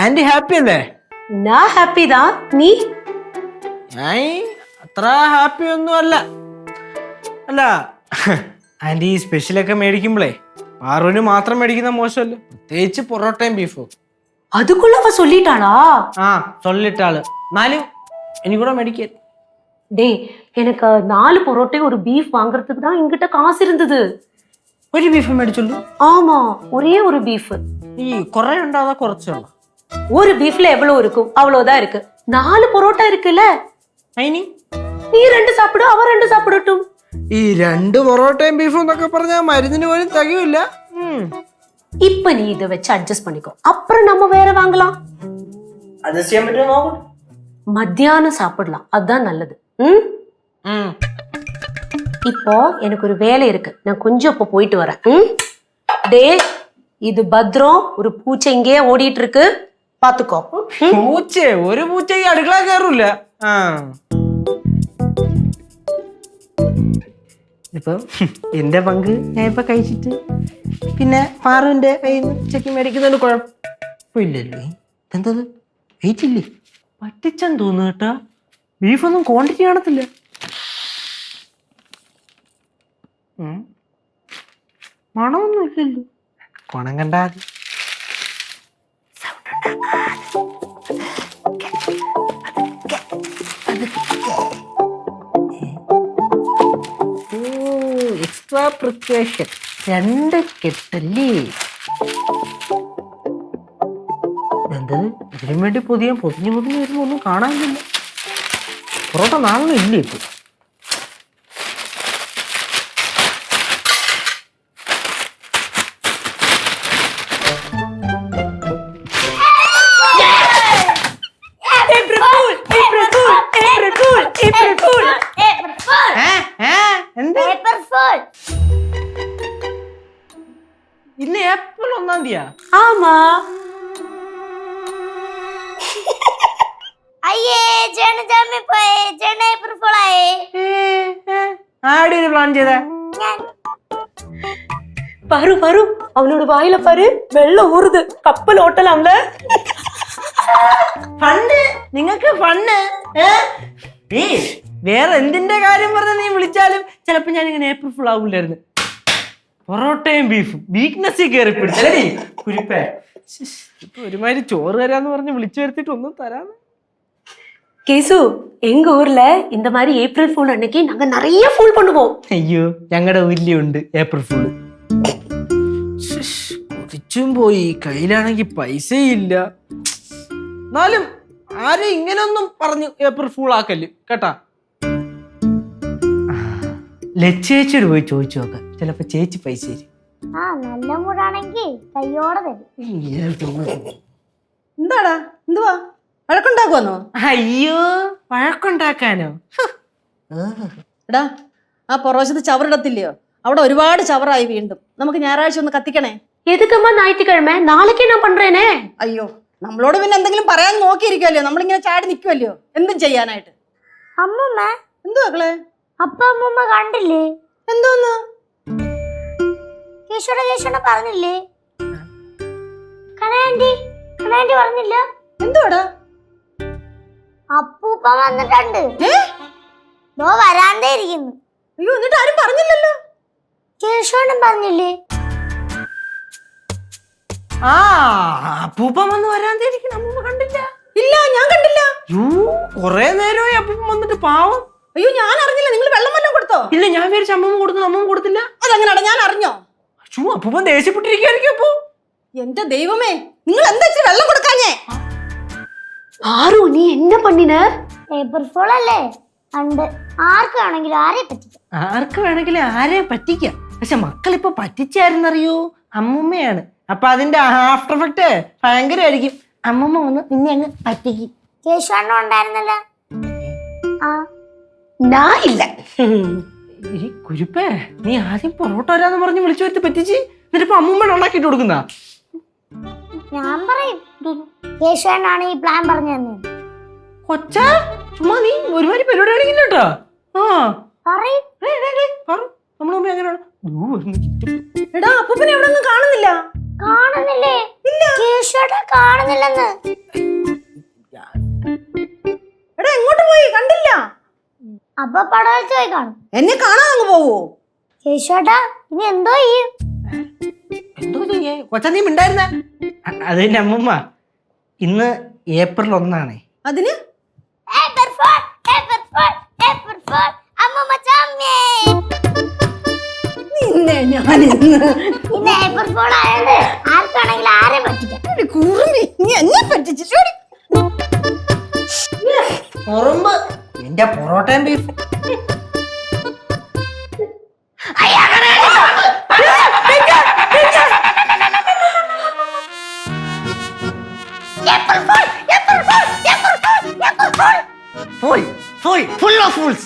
Anti happy അല്ലേ நான் happy தான் நீ ഞാൻ അത്ര ഹാപ്പി ഒന്നും അല്ല അല്ല ആന്റി ഈ സ്പെഷ്യലൊക്കെ മേടിക്കുമ്പോഴേ പാറുവിന് മാത്രം മേടിക്കുന്ന മോശമല്ല പ്രത്യേകിച്ച് പൊറോട്ടയും ബീഫും அதுக்குள்ள அவ சொல்லிட்டாளா ആ ചൊല്ലിട്ടാള് എന്നാലും എനിക്കൂടെ മേടിക്കാൻ டேய் எனக்கு நாலு பரோட்டையும் ஒரு பீஃப் வாங்குறதுக்கு தான் என்கிட்ட காசு இருந்தது ഒരു ബീഫ് മേടിച്ചുള്ളൂ ஆமா ஒரே ஒரு பீஃப் ഈ കുറെ ഉണ്ടാകാതെ കുറച്ചുള്ളൂ ஒரு பீஃப்ல எவ்வளவு இருக்கும் அவ்வளவுதான் இருக்கு நாலு பரோட்டா இருக்குல்ல അതിന് நீ ரெண்டு சாப்பிடு அவ ரெண்டு சாப்பிடட்டும் ഈ രണ്ട് പൊറോട്ടയും ബീഫും എന്നൊക്കെ പറഞ്ഞാൽ മരുന്നിന് പോലും തികയില്ല இப்ப நீ இதை வச்சு அட்ஜஸ்ட் பண்ணிக்கோ அப்புறம் நம்ம வேற வாங்கலாம் അഡ്ജസ്റ്റ് ചെയ്യാൻ പറ്റുമോ നോക്കണം மத்தியானம் சாப்பிடலாம் அதுதான் நல்லது ம் இப்போ எனக்கு ஒரு வேலை இருக்கு நான் கொஞ்சம் இப்போ போயிட்டு வரேன் ம் டே இது பத்ரம் ஒரு பூச்சை இங்கேயே ஓடிட்டு இருக்கு പാത്തുക്കോ? പൂച്ചേ ഒരു പൂച്ച ഈ അടുക്കള കയറൂല. ആ. എന്റെ പങ്ക് ഞാൻ ഇപ്പൊ കഴിച്ചിട്ട്. പിന്നെ പാറുവിന്റെ കയ്യിൽ നിന്ന് ചെക്കി മേടിക്കുന്നതിന് കുഴപ്പമില്ലല്ലേ? എന്തത്? വെയിറ്റ് ഇല്ലേ പറ്റിച്ചെന്ന് കേട്ടാ. ബീഫൊന്നും ക്വാണ്ടിറ്റി കാണത്തില്ല. മണമൊന്നും ഇല്ലല്ലോ. കൊണം കണ്ടാൽ പ്രിപ്പറേഷൻ രണ്ട് കെട്ടല്ലേ എന്തത് ഇതിനു വേണ്ടി പുതിയ പൊതിഞ്ഞു പൊതിഞ്ഞു വരുമ്പോ ഒന്നും കാണാനില്ല. പൊറോട്ട നാളെ ഇല്ലേ ഇപ്പൊ. ഇന്ന് ഏപ്രിൽ ഒന്നാം തീയതിയാ ஆமா അയ്യേ ചേട്ടൻ ജാമ്യ പോയേ ചേട്ടൻ ഏപ്രിൽ ഫുൾ ആയേ ആടി ഇത് പ്ലാൻ ചെയ്തേ ഞാൻ பாரு பாரு அவனோட வாயில பாரு வெள்ளம் ஊறுது கப்பல் ஓட்டலாம்ல ഫണ്ട് നിങ്ങക്ക് ഫണ്ട് നീ വേറെ എന്തിന്റെ കാര്യം പറഞ്ഞ നീ വിളിച്ചാലും ചിലപ്പോ ഞാൻ ഇങ്ങനെ ഏപ്രിൽ ഫുൾ ആവൂലായിരുന്നു പൊറോട്ടയും ബീഫും വീക്ക്നെസ്സിൽ കയറി പിടിച്ചല്ലേ കുരിപ്പേ ശ്ശ്, ഇപ്പൊ ഒരുമാതിരി ചോറ് തരാന്ന് പറഞ്ഞ് വിളിച്ചു വരുത്തിട്ട് ഒന്നും തരാന്ന് கேசு எங்க ஊர்ல இந்த மாதிரி ஏப்ரல் ஃபூல் அன்னைக்கு நாங்க நிறைய ஃபூல் பண்ணுவோம் അയ്യോ ഞങ്ങളുടെ ഊരിലുണ്ട് ഏപ്രിൽ ഫുള്ള് കുടിച്ചും പോയി കയ്യിലാണെങ്കിൽ പൈസയില്ല എന്നാലും ആരും ഇങ്ങനൊന്നും പറഞ്ഞു ഏപ്രിൽ ഫുൾ ആക്കല് കേട്ടാ ലച്ചേച്ചിയോട് പോയി ചോദിച്ചു നോക്ക്. ചിലപ്പോ ചേച്ചി പൈസ എന്താടാ? എന്തുവാ? വഴക്കുണ്ടാക്കുവാന്നോ? അയ്യോ വഴക്കുണ്ടാക്കാനോ? എടാ ആ പുറവശത്ത് ചവറിടത്തില്ലയോ? അവിടെ ഒരുപാട് ചവറായി വീണ്ടും. നമുക്ക് ഞായറാഴ്ച ഒന്ന് കത്തിക്കണേ. എതുക്കമ്മ നായിറ്റിക്കഴമേ നാളേക്ക് ഞാൻ പണ്ടേനേ. അയ്യോ നമ്മളോട് പിന്നെ എന്തെങ്കിലും പറയാൻ നോക്കിയിരിക്കുമല്ലോ നമ്മളിങ്ങനെ ചാടി നിൽക്കുമല്ലോ എന്തും ചെയ്യാനായിട്ട്. അമ്മമ്മ. എന്തുവാക്കളെ അപ്പ അമ്മമ്മ കണ്ടില്ലേ? എന്തോന്ന്? കേശോടെ കേശോട പറഞ്ഞില്ലേ? കണയാണ്ടി കണയാണ്ടി പറഞ്ഞില്ല? എന്തോടാ? അപ്പൂപ്പ വന്നിട്ടുണ്ട്. നോ വരാണ്ടേ ഇരിക്കുന്നു. അയ്യോ എന്നിട്ട് ആരും പറഞ്ഞില്ലല്ലോ? കേശോടൻ പറഞ്ഞില്ലേ? ആ അപ്പൂപ്പൻ വന്ന് വരാന്തിരിക്കണം അമ്മൂമ്മ കണ്ടില്ല? ഇല്ല ഞാൻ കണ്ടില്ല. യോ കൊറേ നേരമായി അപ്പൂപ്പൻ വന്നിട്ട് പാവം. അയ്യോ ഞാൻ അറിഞ്ഞില്ല. നിങ്ങൾ വെള്ളം വല്ലതും കൊടുത്തോ? ഇല്ല ഞാൻ വിചാരിച്ച അമ്മമ്മ കൊടുത്തു അമ്മമ്മ കൊടുത്തില്ല. അതെങ്ങനെടാ ഞാൻ അറിഞ്ഞോ? അച്ഛോ അപ്പൂപ്പൻ ദേഷ്യപ്പെട്ടിരിക്കുകയായിരിക്കും അപ്പോ. എന്റെ ദൈവമേ നിങ്ങൾ എന്താ ഇച്ചിരി വെള്ളം കൊടുക്കാഞ്ഞേ? ആറു നീ എന്റെ പണ്ണിന്? പേപ്പർ ഫോൾ അല്ലേ? അണ്ട് ആർക്ക് വേണമെങ്കിലും ആരെ പറ്റിക്കാം. ആർക്ക് വേണമെങ്കിലും ആരെ പറ്റിക്കാം. പക്ഷെ മക്കൾ ഇപ്പൊ പറ്റിച്ചായിരുന്നറിയോ? അമ്മൂമ്മയാണ്. അപ്പൊ അതിന്റെ ആഫ്റ്റർ എഫക്ട് ഭയങ്കരമായിരിക്കും അമ്മമ്മ വന്ന് നിന്നെ അങ്ങ് പറ്റിക്കും. കേശു ഉണ്ടായിരുന്നല്ലോ. ആ ഞാൻ ഇല്ല. ഈ കുരുപ്പേ നീ ആദ്യം പൊറോട്ട വരാന്ന് പറഞ്ഞ് വിളിച്ചു വരുത്തി പറ്റിച്ച്? എന്നിട്ടിപ്പോ അമ്മൂമ്മ ഉണ്ടാക്കിട്ട് കൊടുക്കുന്ന? ഞാൻ പറയും. യേശുവാണ് ഈ പ്ലാൻ പറഞ്ഞു തന്നത് കൊച്ച ചുമ്മാ നീ ഒരുമാതിരി പരിപാടി കാണിക്കില്ല കേട്ടോ ആ. നമ്മളെ മുമ്പ് എങ്ങനെയാണ്? എടാ അപ്പൂപ്പനെ എവിടെ ഒന്നും കാണുന്നില്ല. കാണുന്നില്ലേ? ഇല്ല. കേശുവേട്ടാ കാണുന്നില്ലെന്ന്. എടാ എങ്ങോട്ട് പോയി? കണ്ടില്ല. അപ്പൊ പടം വെച്ച് പോയി കാണും. എന്നെ കാണാൻ അങ്ങ് പോവോ? കേശുവേട്ടാ ഇനി എന്തോ ചെയ്യും? എന്തോ ചെയ്യേ? കൊച്ച നീ മിണ്ടായിരുന്ന? അത് അമ്മമ്മ ഇന്ന് ഏപ്രിൽ ഒന്നാണേ. അതിന്? April fool, April fool, April fool. അമ്മമ്മ. നിന്നെ ഞാൻ ഇന്ന് ഏപ്രിൽ ഫോൾ ആയതുകൊണ്ട് എന്റെ പൊറോട്ടയും beef full full full of fools